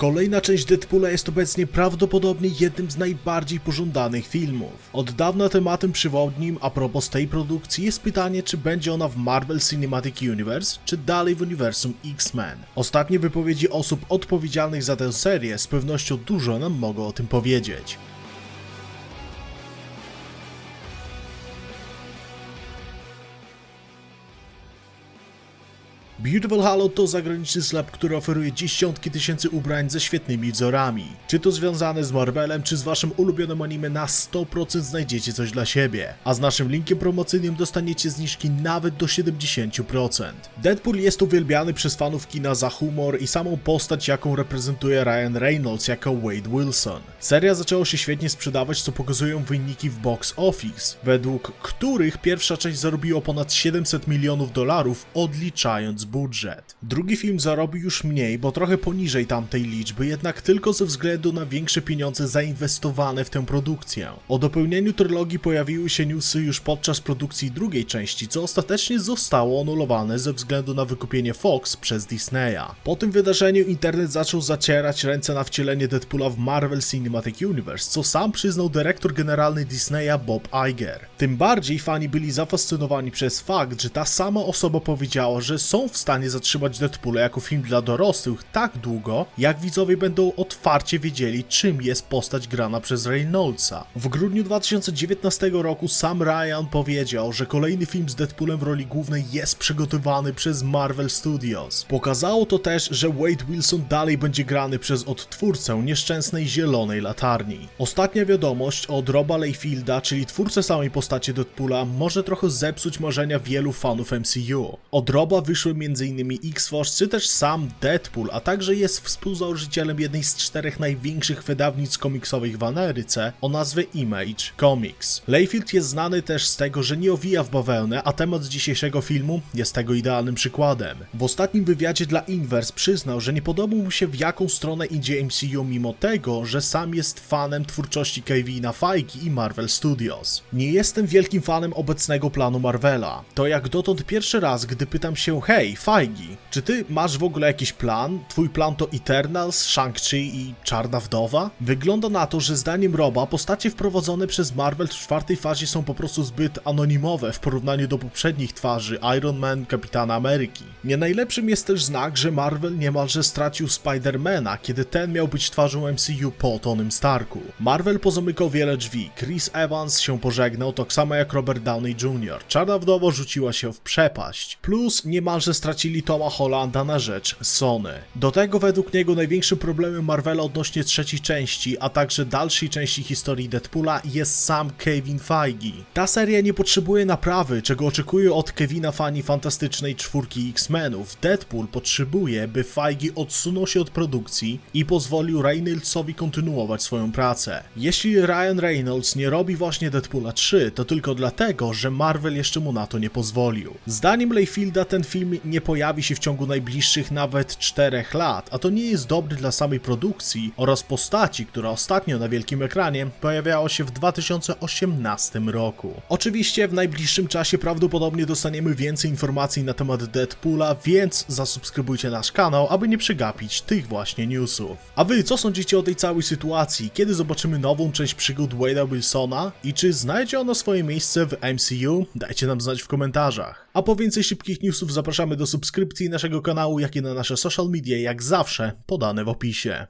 Kolejna część Deadpoola jest obecnie prawdopodobnie jednym z najbardziej pożądanych filmów. Od dawna tematem przewodnim a propos tej produkcji jest pytanie, czy będzie ona w Marvel Cinematic Universe, czy dalej w uniwersum X-Men. Ostatnie wypowiedzi osób odpowiedzialnych za tę serię z pewnością dużo nam mogą o tym powiedzieć. Beautiful Hollow to zagraniczny sklep, który oferuje dziesiątki tysięcy ubrań ze świetnymi wzorami. Czy to związane z Marvelem, czy z waszym ulubionym anime, na 100% znajdziecie coś dla siebie. A z naszym linkiem promocyjnym dostaniecie zniżki nawet do 70%. Deadpool jest uwielbiany przez fanów kina za humor i samą postać, jaką reprezentuje Ryan Reynolds jako Wade Wilson. Seria zaczęła się świetnie sprzedawać, co pokazują wyniki w box office, według których pierwsza część zarobiła ponad 700 milionów dolarów, odliczając budżet. Drugi film zarobił już mniej, bo trochę poniżej tamtej liczby, jednak tylko ze względu na większe pieniądze zainwestowane w tę produkcję. O dopełnieniu trylogii pojawiły się newsy już podczas produkcji drugiej części, co ostatecznie zostało anulowane ze względu na wykupienie Fox przez Disneya. Po tym wydarzeniu internet zaczął zacierać ręce na wcielenie Deadpoola w Marvel Cinematic Universe, co sam przyznał dyrektor generalny Disneya Bob Iger. Tym bardziej fani byli zafascynowani przez fakt, że ta sama osoba powiedziała, że są w stanie zatrzymać Deadpoola jako film dla dorosłych tak długo, jak widzowie będą otwarcie wiedzieli, czym jest postać grana przez Reynoldsa. W grudniu 2019 roku sam Ryan powiedział, że kolejny film z Deadpoolem w roli głównej jest przygotowany przez Marvel Studios. Pokazało to też, że Wade Wilson dalej będzie grany przez odtwórcę nieszczęsnej zielonej latarni. Ostatnia wiadomość od Roba Layfielda, czyli twórcę samej postaci Deadpoola, może trochę zepsuć marzenia wielu fanów MCU. Od Roba wyszły m.in. X-Force czy też sam Deadpool, a także jest współzałożycielem jednej z czterech największych wydawnic komiksowych w Ameryce o nazwie Image Comics. Layfield jest znany też z tego, że nie owija w bawełnę, a temat dzisiejszego filmu jest tego idealnym przykładem. W ostatnim wywiadzie dla Inverse przyznał, że nie podobał mu się w jaką stronę idzie MCU mimo tego, że sam jest fanem twórczości Kevina Feige i Marvel Studios. Nie jestem wielkim fanem obecnego planu Marvela. To jak dotąd pierwszy raz, gdy pytam się, hej, Feige, czy ty masz w ogóle jakiś plan? Twój plan to Eternals, Shang-Chi i Czarna Wdowa? Wygląda na to, że zdaniem Roba postacie wprowadzone przez Marvel w czwartej fazie są po prostu zbyt anonimowe w porównaniu do poprzednich twarzy Iron Man, Kapitana Ameryki. Nie najlepszym jest też znak, że Marvel niemalże stracił Spidermana, kiedy ten miał być twarzą MCU po Tonym Starku. Marvel pozamykał wiele drzwi, Chris Evans się pożegnał, tak samo jak Robert Downey Jr. Czarna Wdowa rzuciła się w przepaść. Plus niemalże stracili Toma Hollanda na rzecz Sony. Do tego według niego największym problemem Marvela odnośnie trzeciej części, a także dalszej części historii Deadpoola jest sam Kevin Feige. Ta seria nie potrzebuje naprawy, czego oczekują od Kevina fani fantastycznej czwórki X-Menów. Deadpool potrzebuje, by Feige odsunął się od produkcji i pozwolił Reynoldsowi kontynuować swoją pracę. Jeśli Ryan Reynolds nie robi właśnie Deadpoola 3, to tylko dlatego, że Marvel jeszcze mu na to nie pozwolił. Zdaniem Layfielda ten film nie pojawi się w ciągu najbliższych nawet 4 lat, a to nie jest dobry dla samej produkcji oraz postaci, która ostatnio na wielkim ekranie pojawiała się w 2018 roku. Oczywiście w najbliższym czasie prawdopodobnie dostaniemy więcej informacji na temat Deadpoola, więc zasubskrybujcie nasz kanał, aby nie przegapić tych właśnie newsów. A wy co sądzicie o tej całej sytuacji? Kiedy zobaczymy nową część przygód Wade'a Wilsona? I czy znajdzie ono swoje miejsce w MCU? Dajcie nam znać w komentarzach. A po więcej szybkich newsów zapraszamy do subskrypcji naszego kanału, jak i na nasze social media, jak zawsze podane w opisie.